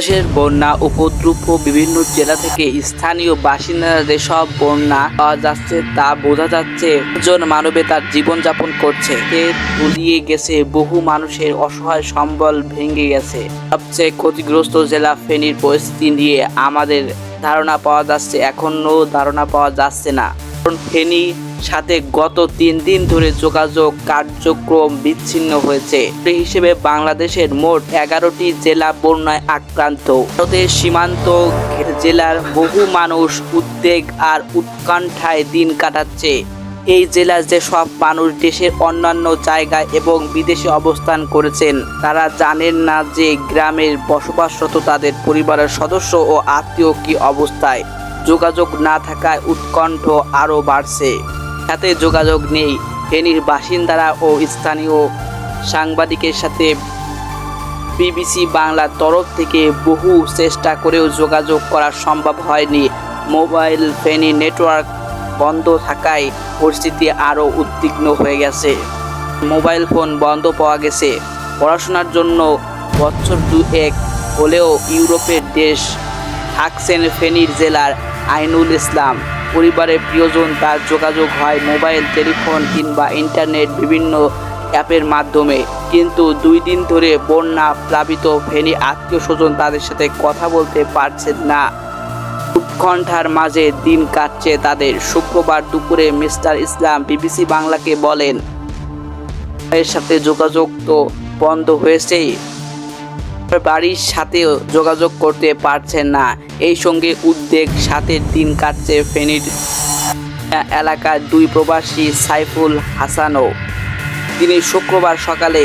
বাংলাদেশের বন্যা উপদ্রুপ বিভিন্ন জেলা থেকে স্থানীয় বাসিন্দারা যেসব বন্যা পাওয়া যাচ্ছে তা বোঝা যাচ্ছে একজন মানবে তার জীবনযাপন করছে। তলিয়ে গেছে, বহু মানুষের অসহায় সম্বল ভেঙে গেছে। সবচেয়ে ক্ষতিগ্রস্ত জেলা ফেনীর পরিস্থিতি নিয়ে আমাদের ধারণা পাওয়া যাচ্ছে, এখনও ধারণা পাওয়া যাচ্ছে না। কারণ ফেনী সাথে গত তিন দিন ধরে যোগাযোগ কার্যক্রম বিচ্ছিন্ন হয়েছে। হিসেবে বাংলাদেশের মোট এগারোটি জেলা বন্যায় আক্রান্ত। ভারতের সীমান্ত জেলার বহু মানুষ উদ্বেগ আর উৎকণ্ঠায় দিন কাটাচ্ছে। এই জেলার যেসব মানুষ দেশের অন্যান্য জায়গায় এবং বিদেশে অবস্থান করেছেন, তারা জানেন না যে গ্রামের বসবাসরত তাদের পরিবারের সদস্য ও আত্মীয় কি অবস্থায়। যোগাযোগ না থাকায় উৎকণ্ঠ আরও বাড়ছে। সাথে যোগাযোগ নেই। ফেনীর বাসিন্দারা ও স্থানীয় সাংবাদিকের সাথে বিবিসি বাংলার তরফ থেকে বহু চেষ্টা করেও যোগাযোগ করা সম্ভব হয়নি। মোবাইল ফেনী নেটওয়ার্ক বন্ধ থাকায় পরিস্থিতি আরও উদ্বিগ্ন হয়ে গেছে। মোবাইল ফোন বন্ধ পাওয়া গেছে। পড়াশোনার জন্য বছর দু এক হলেও ইউরোপের দেশ থাকছেন ফেনীর জেলার আইনুল ইসলাম। পরিবারের প্রিয়জন, তার যোগাযোগ হয় মোবাইল, টেলিফোন কিংবা ইন্টারনেট বিভিন্ন অ্যাপের মাধ্যমে। কিন্তু দুই দিন ধরে বন্যা প্লাবিত, ফেনী আত্মীয় স্বজন তাদের সাথে কথা বলতে পারছেন না। উৎকণ্ঠার মাঝে দিন কাটছে তাদের। শুক্রবার দুপুরে মিস্টার ইসলাম বিবিসি বাংলাকে বলেন, এর সাথে যোগাযোগ তো বন্ধ হয়েছেই। বাড়ির সাথেও যোগাযোগ করতে পারছেন না। এই সঙ্গে উদ্বেগ, সাথে দিন কাটছে ফেনীর এলাকার দুই প্রবাসী সাইফুল হাসানও। তিনি শুক্রবার সকালে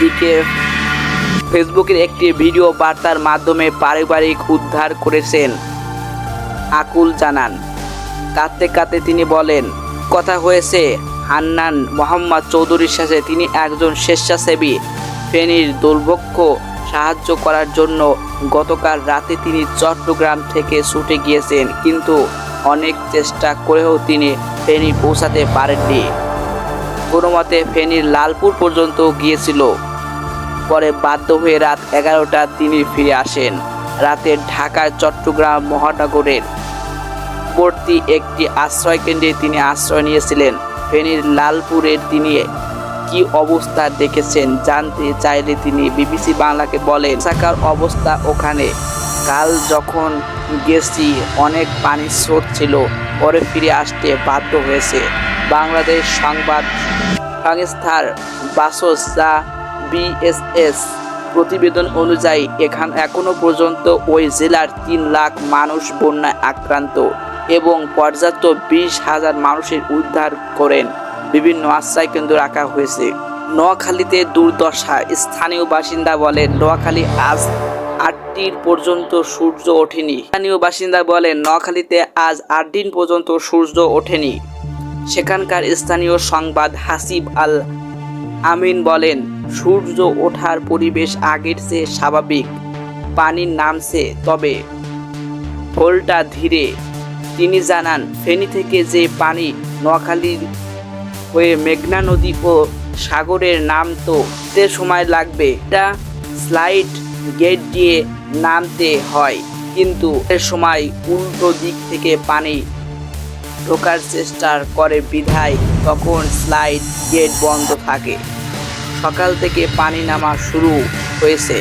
দিকে ফেসবুকের একটি ভিডিও বার্তার মাধ্যমে পারিবারিক উদ্ধার করেছেন আকুল জানান। কাঁদতে কাঁদতে তিনি বলেন, কথা হয়েছে, হান্নান মোহাম্মদ চৌধুরীর সাথে তিনি একজন স্বেচ্ছাসেবী। ফেনীর দুর্ভক্ষ সাহায্য করার জন্য গতকাল রাতে তিনি চট্টগ্রাম থেকে ছুটে গিয়েছেন, কিন্তু অনেক চেষ্টা করেও তিনি ফেনী পৌঁছাতে পারেননি। কোনো মতে ফেনীর লালপুর পর্যন্ত গিয়েছিল। পরে বাধ্য হয়ে রাত এগারোটা তিনি ফিরে আসেন, রাতে ঢাকার চট্টগ্রাম মহানগরের। পরবর্তী একটি আশ্রয় কেন্দ্রে তিনি আশ্রয় নিয়েছিলেন, ফেনীর লালপুরের তিনি কি অবস্থা দেখেছেন জানতে চাইলে তিনি বিবিসি বাংলাকে বলেন থাকার অবস্থা ওখানে। কাল যখন গেছি, অনেক পানির স্রোত ছিল, পরে ফিরে আসতে বাধ্য হয়েছে। বাংলাদেশ সংবাদ সংস্থার বাসস যা বিএসএস প্রতিবেদন অনুযায়ী, এখান এখনও পর্যন্ত ওই জেলার তিন লাখ মানুষ বন্যায় আক্রান্ত এবং পর্যাপ্ত বিশ হাজার মানুষের উদ্ধার করেন। বিভিন্ন আশ্রয় কেন্দ্র রাখা হয়েছে। নোয়াখালীতে দুর্দশা। স্থানীয় বাসিন্দা বলেন, নোয়াখালী আজ আটটির পর্যন্ত সূর্য ওঠেনি। স্থানীয় বাসিন্দা বলেন, নোয়াখালীতে আজ আট দিন পর্যন্ত সূর্য ওঠেনি। সেখানকার স্থানীয় সংবাদ হাসিব আল আমিন বলেন, সূর্য ওঠার পরিবেশ আগের চেয়ে স্বাভাবিক। পানি নামছে, তবে ঢোলটা ধীরে। তিনি জানান, ফেনী থেকে যে পানি নোয়াখালীর হয়ে মেঘনা নদী ও সাগরের নাম তো তে সময় লাগবে। এটা স্লাইড গেট দিয়ে নামতে হয়, কিন্তু এর সময় উল্টো দিক থেকে পানি ঢোকার চেষ্টা করে বিধায় তখন স্লাইড গেট বন্ধ থাকে। সকাল থেকে পানি নামা শুরু হয়েছে।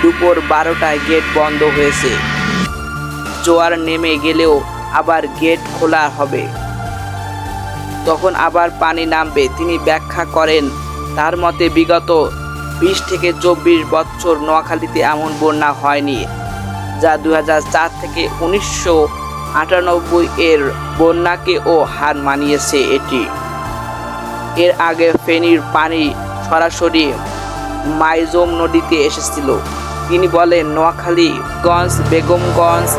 দুপুর বারোটায় গেট বন্ধ হয়েছে। জোয়ার নেমে গেলেও আবার গেট খোলা হবে। তখন আবার পানি নামবে। তিনি ব্যাখ্যা করেন, তার মতে বিগত বিশ থেকে চব্বিশ বছর নোয়াখালীতে এমন বন্যা হয়নি, যা দু থেকে উনিশশো আটানব্বই এর বন্যাকে ও হার মানিয়েছে এটি। এর আগে ফেনীর পানি সরাসরি মাইজম নদীতে এসেছিল। তিনি বলেন, নোয়াখালীগঞ্জ, বেগমগঞ্জ,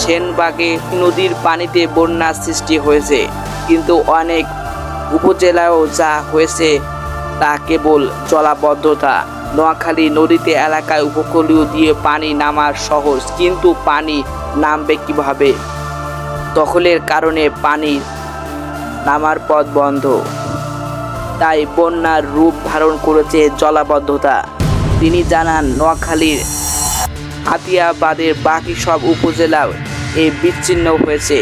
সেনবাগে নদীর পানিতে বন্যার সৃষ্টি হয়েছে, কিন্তু অনেক উপজেলায়ও যা হয়েছে তা কেবল জলাবদ্ধতা। নোয়াখালী নদীতে এলাকায় উপকূলীয় দিয়ে পানি নামার সহজ, কিন্তু পানি নামবে কীভাবে? দখলের কারণে পানি নামার পথ বন্ধ। তাই বন্যার রূপ ধারণ করেছে জলাবদ্ধতা। তিনি জানান, নোয়াখালীর আতিয়াবাদের বাকি সব উপজেলাও এই বিচ্ছিন্ন হয়েছে।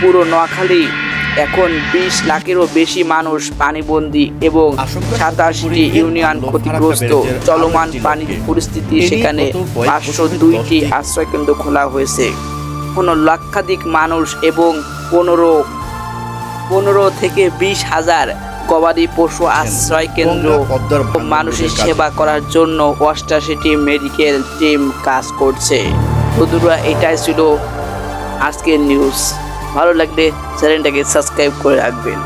পুরো নোয়াখালী এখন বিশ লাখেরও বেশি মানুষ পানিবন্দী এবং সাতাশটি ইউনিয়ন ক্ষতিগ্রস্ত। চলমান পানির পরিস্থিতি সেখানে পাঁচশো দুইটি আশ্রয়কেন্দ্র খোলা হয়েছে। কোনো লক্ষাধিক মানুষ এবং পনেরো পনেরো থেকে বিশ হাজার গবাদি পশু আশ্রয় কেন্দ্র মানুষের সেবা করার জন্য অষ্টাশিটি মেডিকেল টিম কাজ করছে। বন্ধুরা এটাই ছিল আজকের নিউজ ভালো লাগলে চ্যানেলটাকে সাবস্ক্রাইব করে রাখবেন।